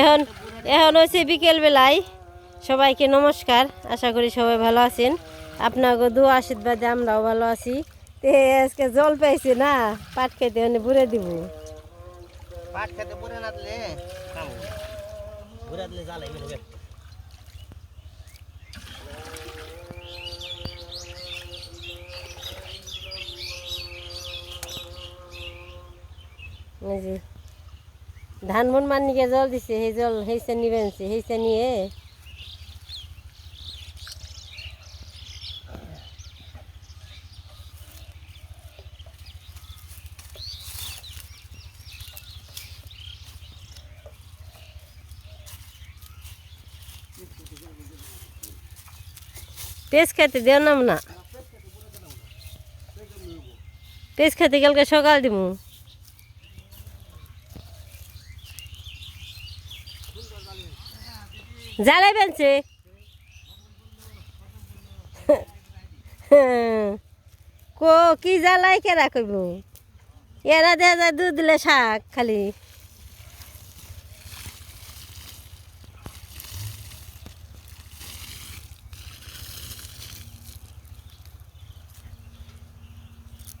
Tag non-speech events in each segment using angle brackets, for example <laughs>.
এখন এখন হচ্ছে বিকেল বেলায় সবাইকে নমস্কার আশা করি সবাই ভালো আছেন। আপনাকে দু আশীর্বাদে আমরাও ভালো আছি। তে আজকে জল পাইছি না পাট খেতে মানে বুড়ে দিব। পাট খেতে না দিলে? দিলে জ্বালাই ধান মন মানিকে জল দিছে, সেই জল সেইসে নিবেনছে সেইসে নিয়ে পেঁচ খেতে দেও না পেঁচ খেতে কালকে সকাল দিমু। জ্বালাই বেনছে কো কি জ্বালাই কেরা কইব? এরা দেখা যায় দুধ দিলে শাক খালি।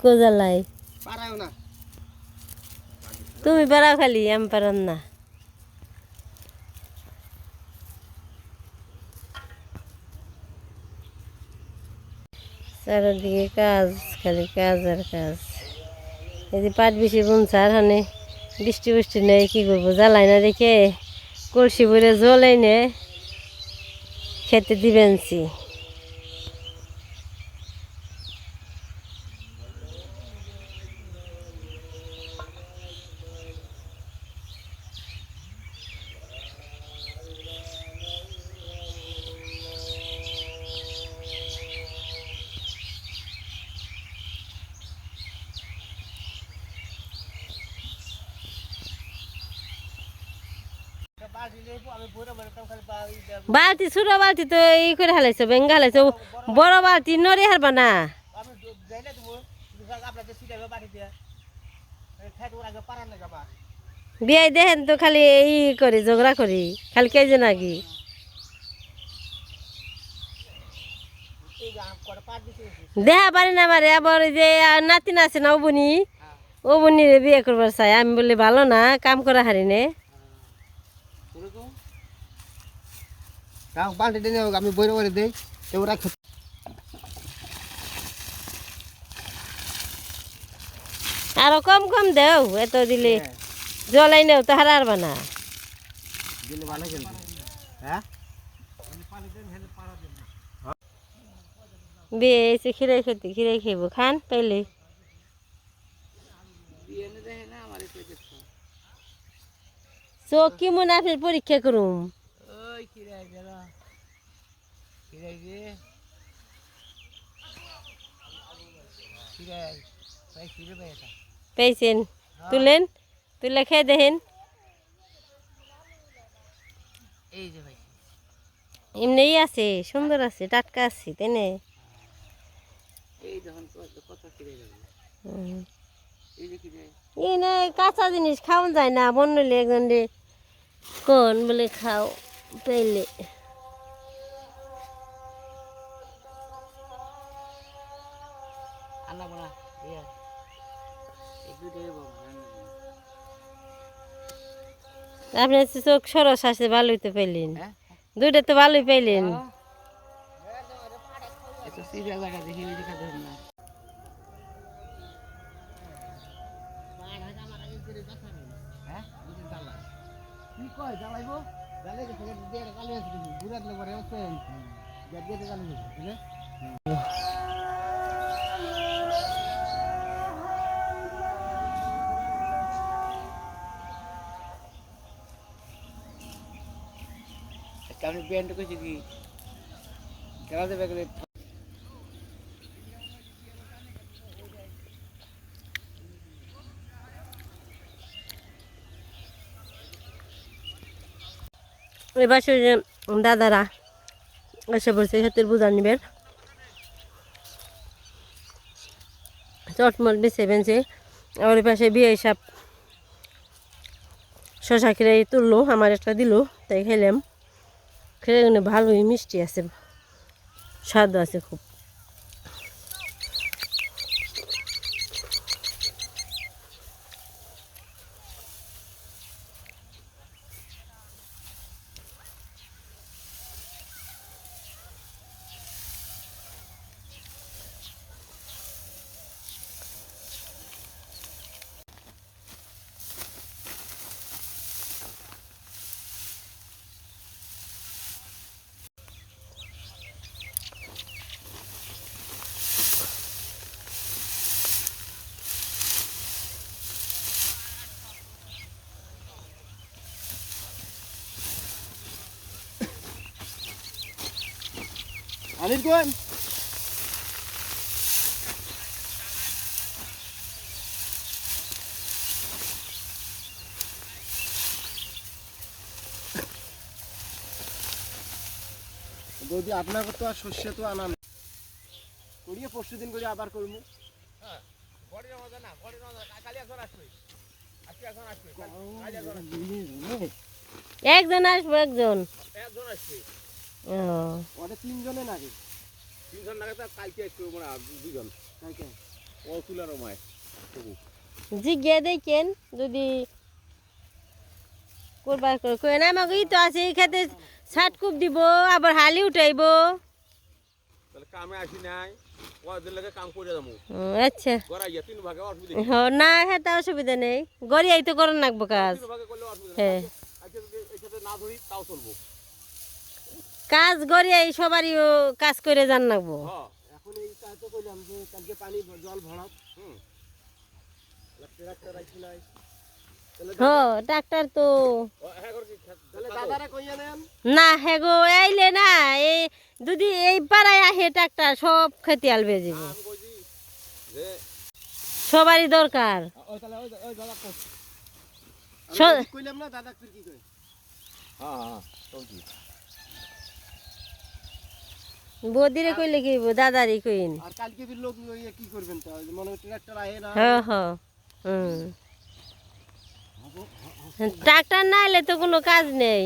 কো জ্বালাই? পারাও না। তুমি বেড়াও খালি আমি পারন না। চারিদিকে কাজ, খালি কাজ আর কাজ। এই যে পাট বেশি বুনছে আর হানে বৃষ্টি বৃষ্টি নেই, কী করব? জ্বালাই না দেখে। কলসি ভরে জল নে খেতে দিবেনছি। বালতি ছোট বালতি তো এই করে হালাইছো বেঙ্গা হালাইছো। বড় বালতি নড়ে হারবা না। বিয়াই দেখেন তো খালি এই করি ঝগড়া করি খালি কে? যে নাকি দেখা। পারি না পারে আবার যে নাতিন আছে না অবনি? অবনি বিয়ে করবার চাই আমি বলি ভালো না কাম করা হারি নে। কাউ বালতি দিনে আমি বইরে বইরে দেই তো ওরা আরও কম কম দেও এত দিলে। জলাই নেও তো হারারবা না। দিলে ভালো হ্যাঁ? বিয়ে এসে খিরে খেতে খিরে খেব। খান পেলে চোখ কি মনে আপনি পরীক্ষা করুম ওই কিরাই গেল কিরাই গে কিরাই ভাই কিরে ভাই এটা পেয়েছেন। তুলেন তুলে খেয়ে দেখেন। এমনিই আছে সুন্দর আছে টাটকা আছে তাই না? এই কাঁচা জিনিস খাওয়া যায় না বনলে একজন কোন বলে খাও পেলে আপনি চোখ সরস আছে ভালোই তো পেলেন হ্যাঁ? দুইটা তো ভালোই পেলেন এত আমি এবার সে দাদারা এসে বলছে হাতের বোঝা নিবেন চটমট বেছে বেছে আমার পাশে বিয়ে সব শশা খেলে তুললো, আমার একটা দিল, তাই খেলাম। খেলে ভালোই মিষ্টি আছে স্বাদ আছে খুব। আনিস কোন যদি আপনাকে তো আর শস্য তো আনা নেই। করিয়ে পরশু দিন করে আবার করব। একজন আসব। একজন ও ওটা তিনজনে নাকি? তিনজন লাগে তো কালকে একটু মানে দুজন। কালকে? ও তুলার মায় জিজ্ঞে দেখেন যদি করবার করে। কই না আমাকে তো আছে এই খেতে ষাট কূপ দিব আবার হালি উঠাইব। তাহলে কামে আসি নাই ওদের লাগে কাম করে যাব। ও, আচ্ছা। না হ্যাঁ তা অসুবিধা নেই। গড়িয়াই তো করার লাগবো কাজ। তিন ভাগে করলে অসুবিধা নেই। হ্যাঁ। না ধরি তাও চলবো। কাজ গড়িয়াই সবারই কাজ করে যান লাগবো হ্যাঁ এখন এই কাজ তো করলাম যে কালকে পানি জল ভরাব হুম। ট্রাক্টর রাখি নাই হ ডাক্তার তো হ্যাঁ না হ্যাঁ গো আইলে না এই যদি এই পাড়ায় আহে ডাক্তার সব খেতে আলবে যাব সবারই দরকার। কইলাম না দাদা কি কই হ্যাঁ হ্যাঁ কইছি। বদিরে কইলে কি হইব? দাদারই কইন। আর কালকে বি লোক লইয়া কি করবেন তো মনে ট্রাক্টর আহে না। হ হ হুম। ডাক্তার না এলে তো কোনো কাজ নেই।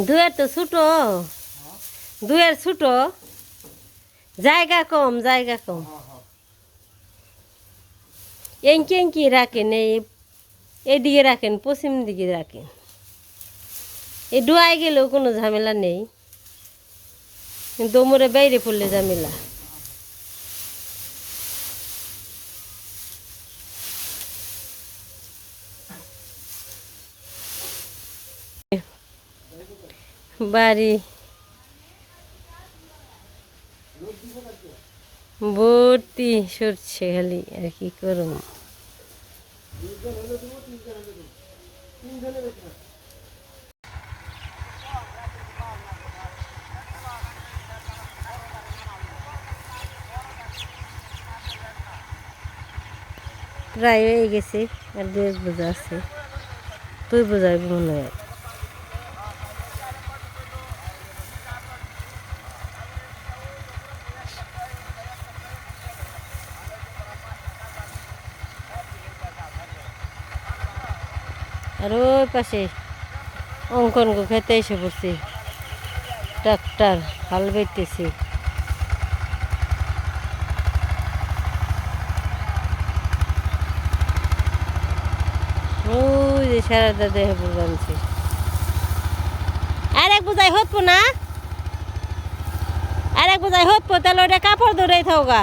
দুয়ের তো ছুটো। দুয়ের ছুটো। জায়গা কম জায়গা কম। এঙ্কি এঙ্কি রাখেন, এই এদিকে রাখেন, পশ্চিম দিকে রাখেন। এ ডুয়াই গেলেও কোনো ঝামেলা নেই। কিন্তু মোরে বাইরে পড়লে ঝামেলা। বাড়ি। ভর্তি সরছে খালি, আর কি করুন প্রায় হয়ে গেছে, আর দু এক বোঝা আছে। তুই বোঝাইব মনে হয়। আর ওই পাশে অঙ্কন খেতে এসে পড়ছি। ট্রাক্টর হাল বেচতেছি ওই আর এক বুঝাই হতপো না? আর এক বুঝাই হতপো তাহলে ওটা কাপড় ধরেই থাও গা।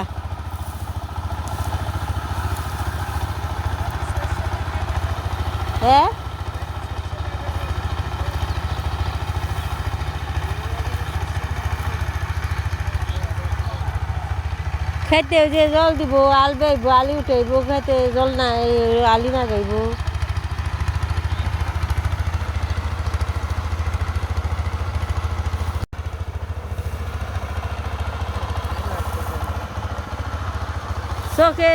হ্যাঁ? খেতে ওই যে জল দিব, আল বাইব, আলি উঠাইব, খেতে জল না আলি না গাইব চোখে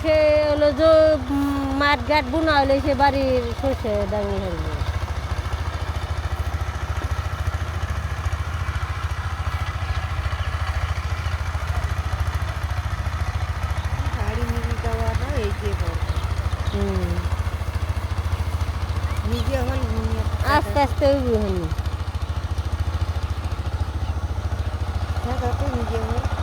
খে- হলো মাঠ ঘাট বোনা হলে সে বাড়ির সর্ষে ডাঙি হারবে গাড়ি নিয়ে যাওয়া না এই যে বড়। হুম নিজে হল ঘুমিয়ে আস্তে আস্তে ওই থাকা তো নিজে হল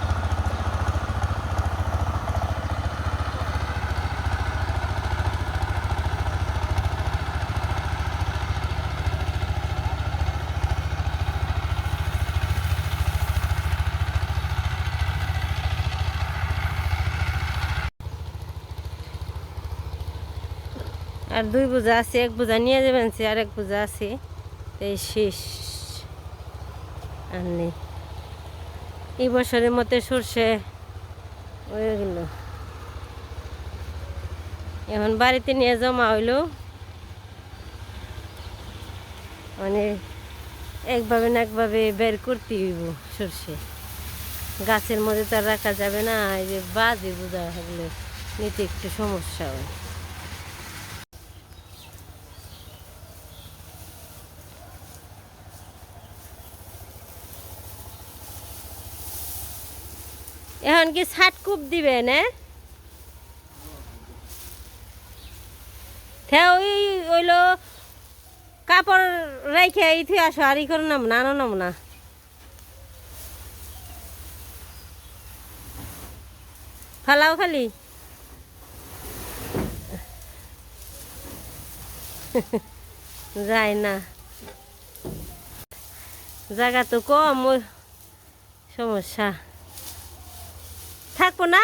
আর দুই বোঝা আছে, এক বোঝা নিয়ে যাবেন সে আর এক বোঝা আছে। এই শেষ। আর নেই। এই বছরের মতে সর্ষে হয়ে গেল। এখন বাড়িতে নিয়ে জমা হইল। মানে একভাবে না একভাবে বের করতে হইব সর্ষে। গাছের মধ্যে তো রাখা যাবে না, এই যে বাজে বোঝা হলে নিতে একটু সমস্যা হয়। এখন কি ছাট কূপ দিবে, না? হ্যাঁ কাপড় রেখে এই আসো, আর ই করে নাম না আনো নাম না ফালাও খালি। <laughs> যায় না। জায়গা তো কম সমস্যা। থাকব না?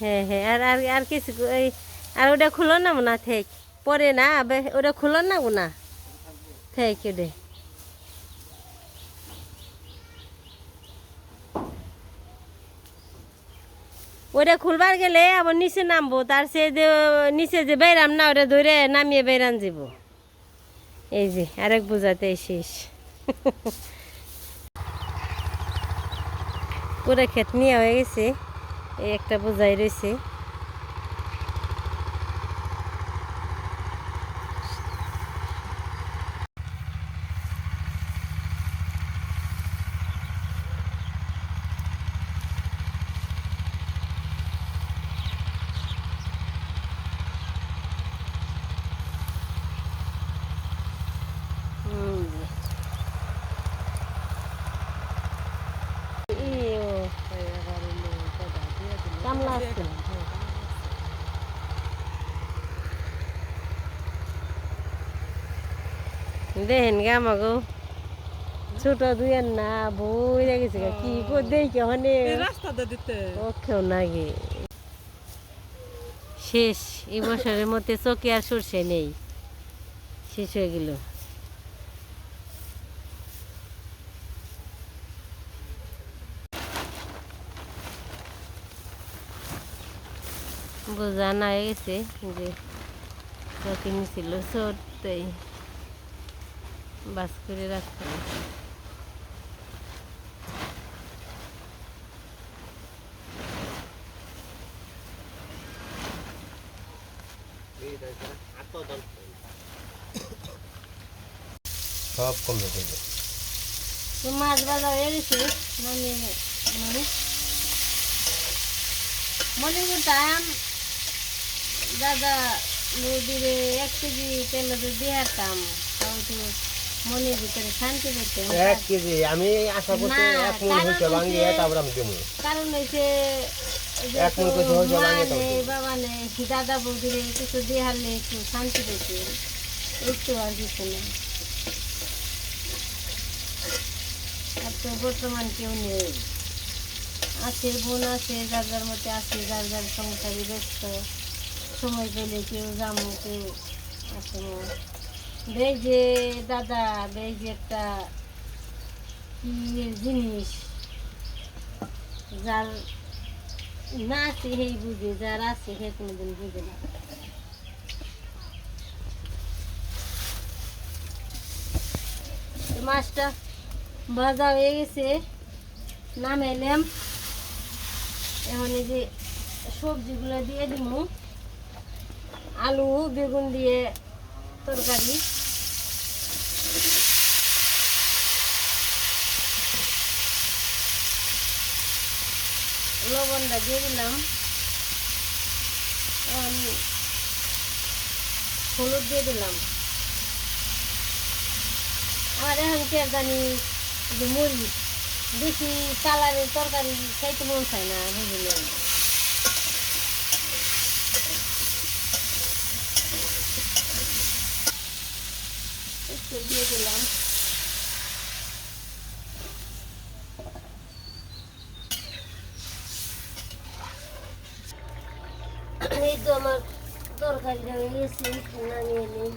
হ্যাঁ হ্যাঁ আর আর আর কিছু এই, আর ওটা খুলো না না থেক। পরে না, আবে, ওটা খুলো না না থেক, ওটা। ওটা খুলবার গেলে আবার নিচে নামবো, তার সে যে, নিচে যে বেরাম না, ওটা ধরে নামিয়ে বেরান যাব। এই যে আরেক বোঝাতে শেষ। পুরো ক্ষেত নিয়ে হয়ে গেছে এই একটা বোঝাই রয়েছে হুম। ইয়ো, কামলা আছে দেখেন গে আমাকে ছোট দুইয়ের না বই গেছে। কি দেখে দিতে। ওকেও নাগে শেষ এই বছরের মধ্যে চকি আর সরষে নেই। শেষ হয়ে গেল। বোঝা না হয়ে গেছে যে চকি নিছিল সরতেই বাস করে রাখতে হবে। সব কমে মাছ বাজার এনেছি নামিয়ে মানে মনে করতাম দাদা নদীরে এক কেজি তেল দিয়ে হারতাম তাও তো মনের ভিতরে শান্তি পেতাম এক কেজি আমি আশা করছি এক মন কারণ ভাঙিয়ে তারপর আমি দেবো। কারণ হয়েছে এক মন করে হয়েছে ভাঙিয়ে দাও বাবা নেই দাদা বৌদিরে কিছু দিয়ে হারলে একটু শান্তি পেতে। একটু আর কিছু না আর তো বর্তমান কেউ নেই। আছে বোন আছে যার যার মধ্যে আছে যার যার সংসারে ব্যস্ত। সময় পেলে কেউ যাব কেউ আসব যে দাদা যে একটা কি জিনিস। যার না আছে সেই বুঝে, যার আছে সে কোনোদিন বুঝে না। মাছটা ভাজা হয়ে গেছে, নামাইলাম। এখন এই যে সবজিগুলো দিয়ে দিব আলু, বেগুন দিয়ে তরকারি। লবণটা দিয়ে দিলাম। হলুদ দিয়ে দিলাম। আমার এখন কে জানি এই যে মরিচ বেশি কালারের তরকারি খাইতে মন চায় না, বুঝলেন? একটু দিয়ে দিলাম এই তো আমার তরকারিটা হয়ে গেছে নামিয়ে নিই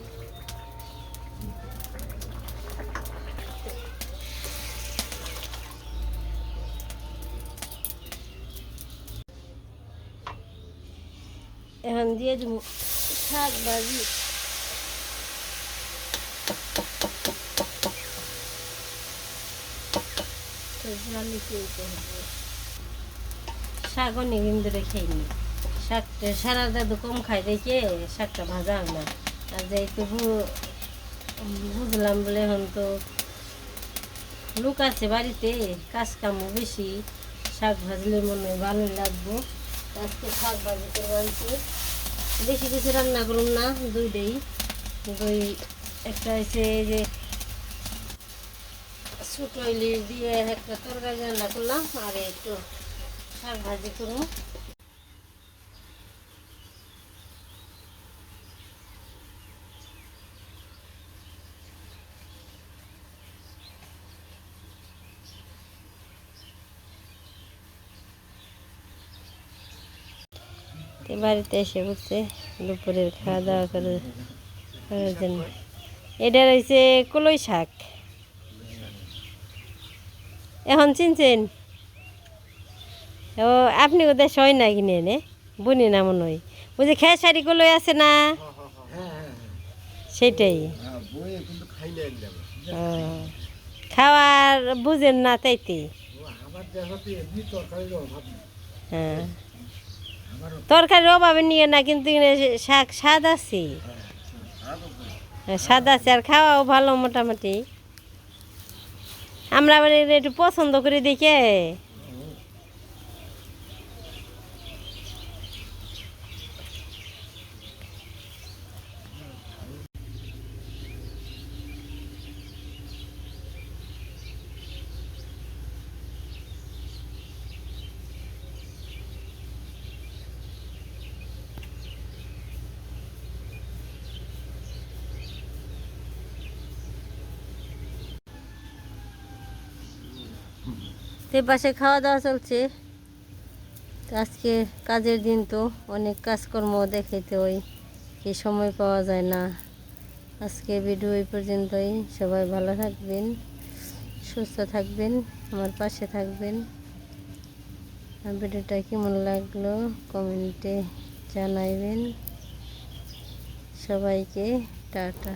এখন দিয়ে দিব শাক ভাজি শাক অনেক দিন ধরে খাইনি শাকটা সারা দাদু কম খাই দেখে শাকটা ভাজা হয় না। আর যেহেতু বুঝলাম বলে এখন তো লোক আছে বাড়িতে কাজ কামও বেশি, শাক ভাজলে মনে হয় ভালোই লাগবো। আজকে শাক ভাজি করে আনছি। বেশি কিছু রান্না করুন না দুইটাই দুই। একটা হচ্ছে যে ছোটো ইলিশ দিয়ে একটা তরকারি রান্না করলাম, আর একটু শাক ভাজি করুন বাড়িতে এসে বসছে দুপুরের খাওয়া দাওয়া করে এটা রয়েছে কলই শাক। এখন চিনছেন? ও আপনি ওদের সয় না কিনে এনে? বুনি না মনে হয়। ওই যে কলই আছে না? সেটাই। খাওয়ার বুঝেন না তাইতে। হ্যাঁ। তরকারির অভাবে নিয়ে না কিন্তু শাক স্বাদ আছে। হ্যাঁ, স্বাদ আছে আর খাওয়াও ভালো মোটামুটি। আমরা আবার এটা একটু পছন্দ করে দেখে। তে পাশে খাওয়া দাওয়া চলছে। আজকে কাজের দিন তো অনেক কাজকর্ম দেখাইতে ওই কি সময় পাওয়া যায় না। আজকে ভিডিও এই পর্যন্তই, সবাই ভালো থাকবেন, সুস্থ থাকবেন, আমার পাশে থাকবেন। ভিডিওটা কেমন লাগল কমেন্টে জানাইবেন। সবাইকে টাটা।